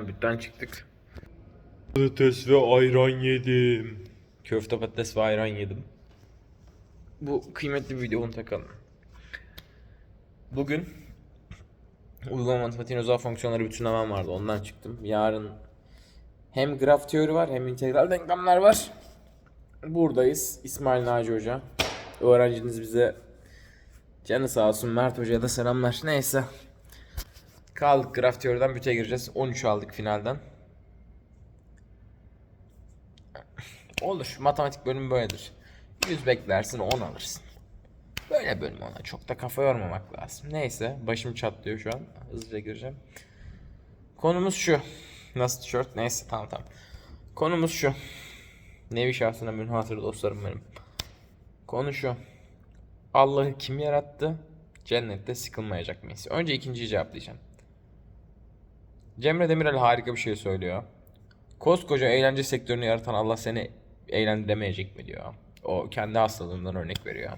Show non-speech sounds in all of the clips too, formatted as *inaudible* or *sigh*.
Bütten çıktık. Patates ve ayran yedim. Köfte patates ve ayran yedim. Bu kıymetli bir video bunu takalım. Bugün uygulama matematiğin özel fonksiyonları bütünlemem vardı. Ondan çıktım. Yarın hem graf teori var hem integral denklemler var. Buradayız. İsmail Naci Hoca. Öğrenciniz bize canı sağ olsun Mert Hoca'ya da selamlar. Neyse. Kaldık graf teoriden büte gireceğiz. 13 aldık finalden. Olur. Matematik bölümü böyledir. 100 beklersin 10 alırsın. Böyle bölüm ona. Çok da kafa yormamak lazım. Neyse. Başım çatlıyor şu an. Hızlıca gireceğim. Konumuz şu. Nasıl tişört? Neyse tamam tamam. Konumuz şu. Nevi şahsına münhasır dostlarım benim. Konu şu. Allah'ı kim yarattı? Cennette sıkılmayacak mıyız? Önce ikinciyi cevaplayacağım. Cemre Demirel harika bir şey söylüyor. Koskoca eğlence sektörünü yaratan Allah seni eğlendiremeyecek mi diyor. O kendi hastalığından örnek veriyor.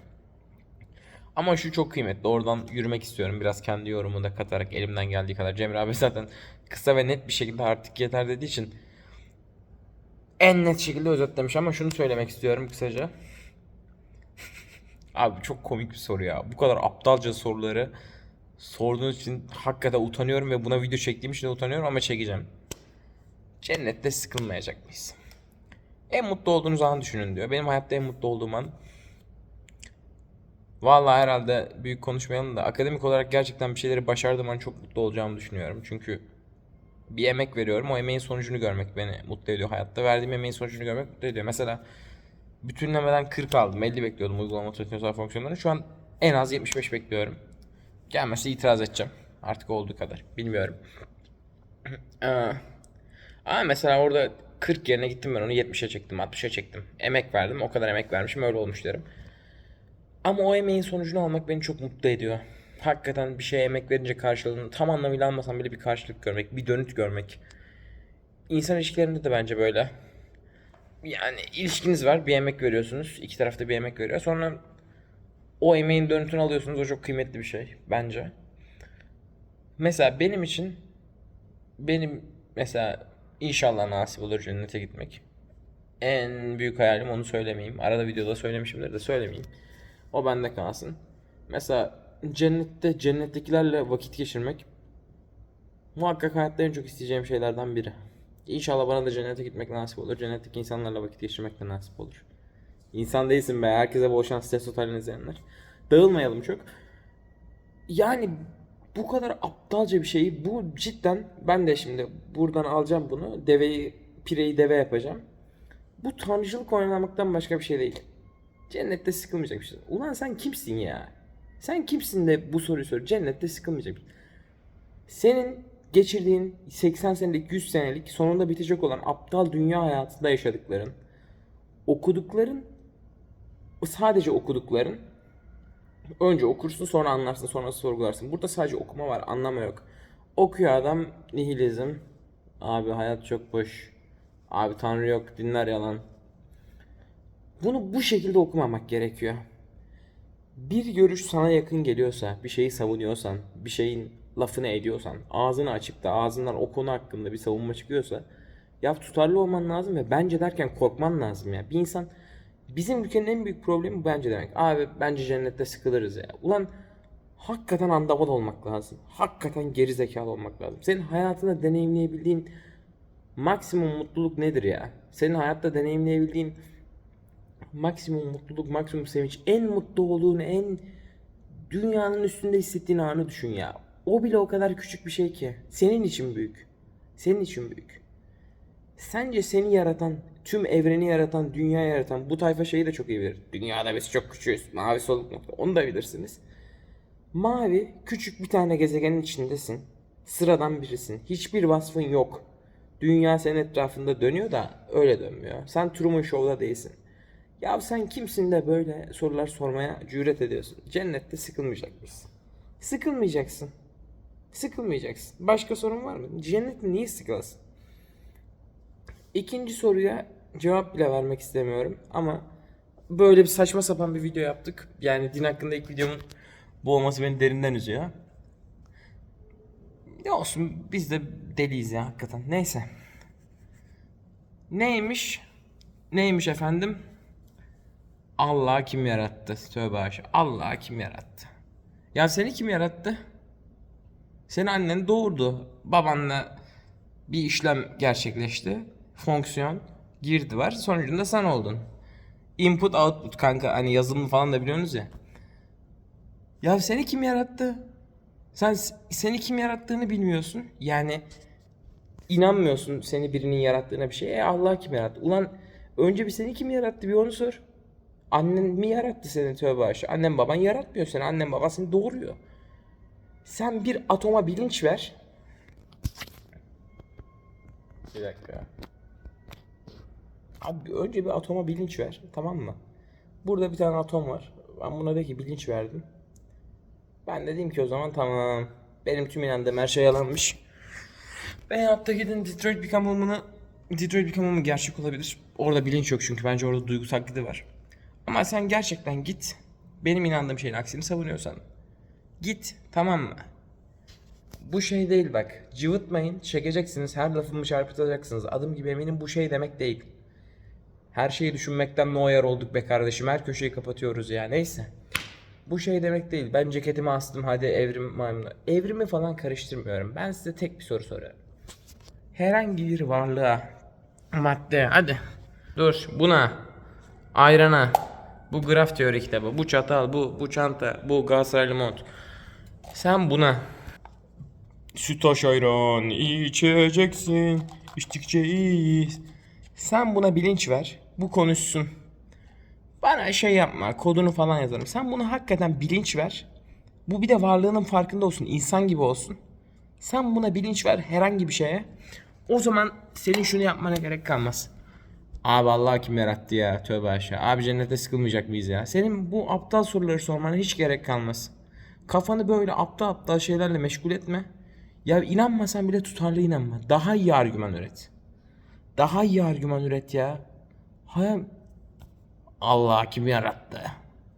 Ama şu çok kıymetli. Oradan yürümek istiyorum. Biraz kendi yorumumu da katarak elimden geldiği kadar. Cemre abi zaten kısa ve net bir şekilde artık yeter dediği için en net şekilde özetlemiş ama şunu söylemek istiyorum kısaca. *laughs* Abi çok komik bir soru ya. Bu kadar aptalca soruları sorduğunuz için hakikaten utanıyorum ve buna video çektiğim için de utanıyorum ama çekeceğim. Cennette sıkılmayacak mıyız? En mutlu olduğunuz an düşünün diyor. Benim hayatta en mutlu olduğum an Vallahi herhalde büyük konuşmayalım da akademik olarak gerçekten bir şeyleri başardığım an çok mutlu olacağımı düşünüyorum. Çünkü bir emek veriyorum. O emeğin sonucunu görmek beni mutlu ediyor hayatta. Verdiğim emeğin sonucunu görmek mutlu ediyor. Mesela bütünlemeden 40 aldım. 50 bekliyordum uygulama otomatik fonksiyonlarını. Şu an en az 75 bekliyorum. Gelmezse itiraz edeceğim. Artık olduğu kadar. Bilmiyorum. Ee, Ama mesela orada 40 yerine gittim ben onu 70'e çektim, 60'a çektim. Emek verdim. O kadar emek vermişim. Öyle olmuş derim. Ama o emeğin sonucunu almak beni çok mutlu ediyor. Hakikaten bir şeye emek verince karşılığını tam anlamıyla almasam bile bir karşılık görmek, bir dönüt görmek. İnsan ilişkilerinde de bence böyle. Yani ilişkiniz var, bir emek veriyorsunuz. iki tarafta bir emek veriyor. Sonra o emeğin dönütünü alıyorsunuz. O çok kıymetli bir şey bence. Mesela benim için benim mesela inşallah nasip olur cennete gitmek. En büyük hayalim onu söylemeyeyim. Arada videoda söylemişimdir de söylemeyeyim. O bende kalsın. Mesela cennette cennettekilerle vakit geçirmek muhakkak hayatta en çok isteyeceğim şeylerden biri. İnşallah bana da cennete gitmek nasip olur. Cennetteki insanlarla vakit geçirmek de nasip olur. İnsan değilsin be. Herkese bol şans ses totalini izleyenler. Dağılmayalım çok. Yani bu kadar aptalca bir şeyi bu cidden ben de şimdi buradan alacağım bunu. Deveyi pireyi deve yapacağım. Bu tanrıcılık oynamaktan başka bir şey değil. Cennette sıkılmayacak bir şey. Ulan sen kimsin ya? Sen kimsin de bu soruyu sor. Cennette sıkılmayacak bir şey. Senin geçirdiğin 80 senelik 100 senelik sonunda bitecek olan aptal dünya hayatında yaşadıkların okudukların sadece okudukların önce okursun sonra anlarsın sonra sorgularsın. Burada sadece okuma var anlama yok. Okuyor adam nihilizm. Abi hayat çok boş. Abi tanrı yok dinler yalan. Bunu bu şekilde okumamak gerekiyor. Bir görüş sana yakın geliyorsa, bir şeyi savunuyorsan, bir şeyin lafını ediyorsan, ağzını açıp da ağzından o konu hakkında bir savunma çıkıyorsa ya tutarlı olman lazım ve bence derken korkman lazım ya. Bir insan bizim ülkenin en büyük problemi bence demek. Abi bence cennette sıkılırız ya. Ulan hakikaten andaval olmak lazım. Hakikaten geri zekalı olmak lazım. Senin hayatında deneyimleyebildiğin maksimum mutluluk nedir ya? Senin hayatta deneyimleyebildiğin maksimum mutluluk, maksimum sevinç, en mutlu olduğun, en dünyanın üstünde hissettiğin anı düşün ya. O bile o kadar küçük bir şey ki. Senin için büyük. Senin için büyük. Sence seni yaratan, tüm evreni yaratan, dünya yaratan bu tayfa şeyi de çok iyi bilir. Dünyada biz çok küçüğüz. Mavi soluk nokta. Onu da bilirsiniz. Mavi küçük bir tane gezegenin içindesin. Sıradan birisin. Hiçbir vasfın yok. Dünya senin etrafında dönüyor da öyle dönmüyor. Sen Truman Show'da değilsin. Ya sen kimsin de böyle sorular sormaya cüret ediyorsun? Cennette sıkılmayacak mısın? Sıkılmayacaksın. Sıkılmayacaksın. Başka sorun var mı? Cennette niye sıkılasın? İkinci soruya cevap bile vermek istemiyorum ama böyle bir saçma sapan bir video yaptık. Yani din hakkında ilk videomun bu olması beni derinden üzüyor. Ne olsun biz de deliyiz ya hakikaten. Neyse. Neymiş? Neymiş efendim? Allah kim yarattı? Tövbe haşa. Allah kim yarattı? Ya seni kim yarattı? Seni annen doğurdu. Babanla bir işlem gerçekleşti. Fonksiyon girdi var. Sonucunda sen oldun. Input output kanka hani yazılımı falan da biliyorsunuz ya. Ya seni kim yarattı? Sen seni kim yarattığını bilmiyorsun. Yani inanmıyorsun seni birinin yarattığına bir şeye. E Allah kim yarattı? Ulan önce bir seni kim yarattı bir onu sor. Annen mi yarattı seni tövbe aşağı? Annen baban yaratmıyor seni. Annen baban seni doğuruyor. Sen bir atoma bilinç ver. Bir dakika. Abi önce bir atoma bilinç ver. Tamam mı? Burada bir tane atom var. Ben buna de ki bilinç verdim. Ben dedim ki o zaman tamam. Benim tüm inandığım her şey yalanmış. Ben hatta gidin Detroit Become Human'ı Detroit Become Human gerçek olabilir. Orada bilinç yok çünkü bence orada duygu taklidi var. Ama sen gerçekten git. Benim inandığım şeyin aksini savunuyorsan. Git tamam mı? Bu şey değil bak. Cıvıtmayın, çekeceksiniz, her lafımı çarpıtacaksınız. Adım gibi eminim bu şey demek değil. Her şeyi düşünmekten no yer olduk be kardeşim. Her köşeyi kapatıyoruz ya. Neyse. Bu şey demek değil. Ben ceketimi astım hadi evrim maymunu. Evrimi falan karıştırmıyorum. Ben size tek bir soru soruyorum. Herhangi bir varlığa, madde, hadi. Dur buna, ayrana, bu graf teori kitabı, bu çatal, bu bu çanta, bu Galatasaraylı mont. Sen buna sütaş ayran içeceksin, içtikçe iyiyiz. Sen buna bilinç ver, bu konuşsun. Bana şey yapma, kodunu falan yazarım. Sen buna hakikaten bilinç ver. Bu bir de varlığının farkında olsun, insan gibi olsun. Sen buna bilinç ver herhangi bir şeye. O zaman senin şunu yapmana gerek kalmaz. Abi Allah kim yarattı ya tövbe aşağı. Abi cennete sıkılmayacak mıyız ya? Senin bu aptal soruları sormana hiç gerek kalmaz. Kafanı böyle aptal aptal şeylerle meşgul etme. Ya inanmasan bile tutarlı inanma. Daha iyi argüman üret. Daha iyi argüman üret ya. Hayır. Allah kim yarattı?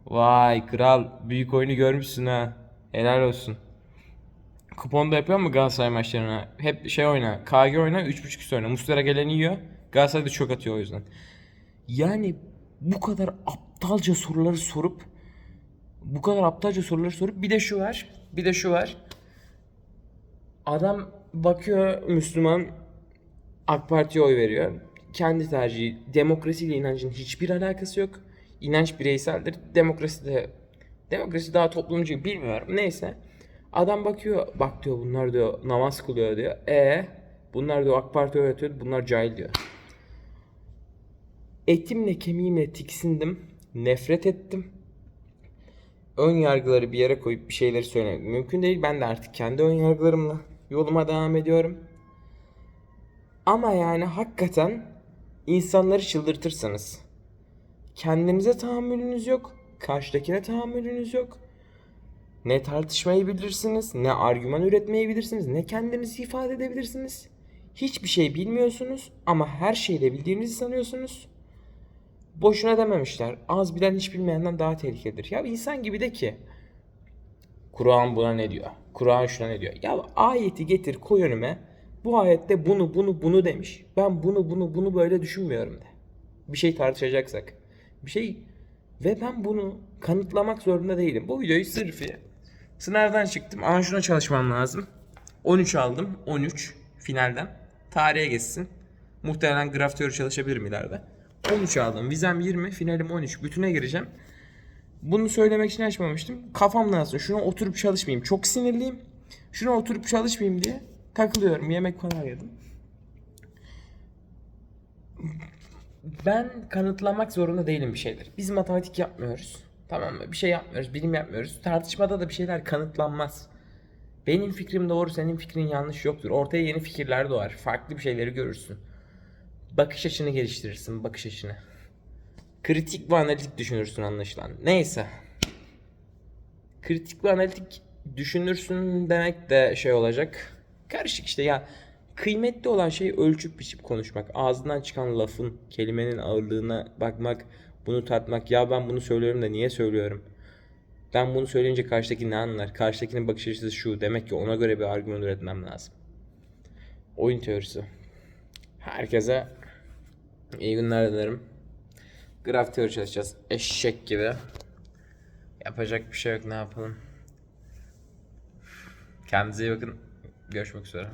Vay kral büyük oyunu görmüşsün ha. Helal olsun. Kuponda yapıyor mu Galatasaray maçlarına? Hep şey oyna. KG oyna 3.5 üstü oyna. Muslera geleni yiyor. Galatasaray da çok atıyor o yüzden. Yani bu kadar aptalca soruları sorup bu kadar aptalca soruları sorup bir de şu var. Bir de şu var. Adam bakıyor Müslüman AK Parti'ye oy veriyor. Kendi tercihi. Demokrasiyle inancın hiçbir alakası yok. İnanç bireyseldir. Demokrasi de demokrasi daha toplumcu bilmiyorum. Neyse. Adam bakıyor. Bak diyor bunlar diyor namaz kılıyor diyor. E bunlar diyor AK Parti öğretiyor. Bunlar cahil diyor. Etimle kemiğimle tiksindim. Nefret ettim. Ön yargıları bir yere koyup bir şeyleri söylemek mümkün değil. Ben de artık kendi ön yargılarımla yoluma devam ediyorum. Ama yani hakikaten insanları çıldırtırsanız kendinize tahammülünüz yok, karşıdakine tahammülünüz yok. Ne tartışmayı bilirsiniz, ne argüman üretmeyi bilirsiniz, ne kendinizi ifade edebilirsiniz. Hiçbir şey bilmiyorsunuz ama her şeyi de bildiğinizi sanıyorsunuz. Boşuna dememişler. Az bilen hiç bilmeyenden daha tehlikelidir. Ya insan gibi de ki Kur'an buna ne diyor? Kur'an şuna ne diyor? Ya ayeti getir koy önüme. Bu ayette bunu bunu bunu demiş. Ben bunu bunu bunu böyle düşünmüyorum de. Bir şey tartışacaksak. Bir şey ve ben bunu kanıtlamak zorunda değilim. Bu videoyu sırf. Sınavdan çıktım. Aa şuna çalışmam lazım. 13 aldım. 13 finalden. Tarihe geçsin. Muhtemelen graf teori çalışabilirim ileride. 13 aldım. Vizem 20, finalim 13. Bütüne gireceğim. Bunu söylemek için açmamıştım. Kafam lazım. Şuna oturup çalışmayayım. Çok sinirliyim. Şuna oturup çalışmayayım diye takılıyorum. Yemek falan yedim. Ben kanıtlamak zorunda değilim bir şeyler. Biz matematik yapmıyoruz. Tamam mı? Bir şey yapmıyoruz. Bilim yapmıyoruz. Tartışmada da bir şeyler kanıtlanmaz. Benim fikrim doğru, senin fikrin yanlış yoktur. Ortaya yeni fikirler doğar. Farklı bir şeyleri görürsün. Bakış açını geliştirirsin, bakış açını. Kritik ve analitik düşünürsün anlaşılan. Neyse. Kritik ve analitik düşünürsün demek de şey olacak. Karışık işte ya. Kıymetli olan şey ölçüp biçip konuşmak. Ağzından çıkan lafın, kelimenin ağırlığına bakmak, bunu tatmak. Ya ben bunu söylüyorum da niye söylüyorum? Ben bunu söyleyince karşıdaki ne anlar? Karşıdakinin bakış açısı şu. Demek ki ona göre bir argüman üretmem lazım. Oyun teorisi. Herkese iyi günler dilerim. Graf teori çalışacağız. Eşek gibi. Yapacak bir şey yok ne yapalım. Kendinize iyi bakın. Görüşmek üzere.